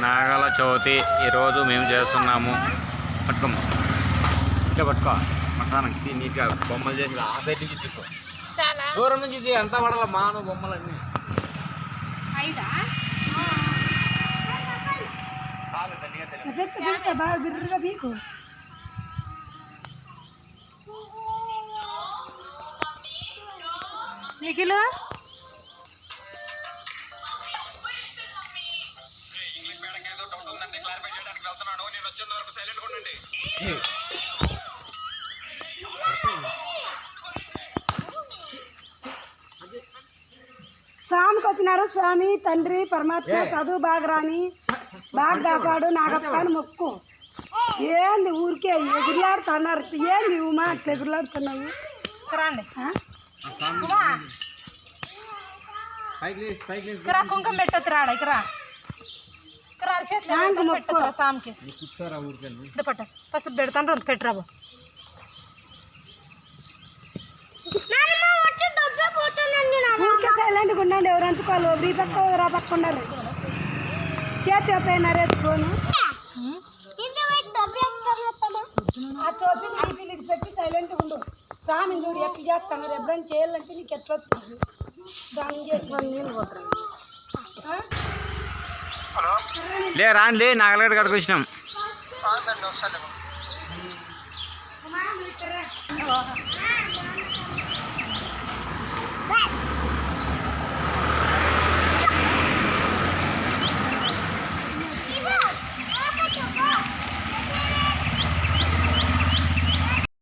నాగల చవితి ఈరోజు మేము చేస్తున్నాము. పట్టుకోమ్మ. ఇట్లా పట్టుకో. మఠానికి నీట్గా బొమ్మలు చేసి ఆ సైడ్ నుంచి తీసుకో చాలా. దూరం నుంచి ఇది ఎంత పడాల మాను బొమ్మలన్నీ. ఐదా? బాగా బిర్రగా బీకు నిఖిలు స్వామికి వచ్చినారు స్వామి తండ్రి పరమాత్మ చదువు బాగా రాని బాగా కాపాడు నాగప్ప అని మొక్కు. ఏంది ఊరికే ఎగురులాడుతున్నారు ఏంది ఉమా. ఇక్కడ కుంకుమ పెట్టొద్దు రాడ ఇక్కడ సామికి. పట్ట. పసుపు పెడతాను పెట్టరాబు ఊరికే సైలెంట్గా ఉండండి ఎవరు అందుకోవాలి ఒకరి పక్క ఆ పక్క ఉండాలి. చేతి పోయినారు ఆ టోపీ నీకు పెట్టి సైలెంట్గా ఉండు. స్వామి చూడు ఎట్లా చేస్తాను ఎప్పుడైనా చేయాలంటే నీకు ఎట్లా వస్తుంది? దాన్ని చేసి వాళ్ళు నీళ్ళు పోతారు. ఆ? లే రాండి లే నాగలగడ్డ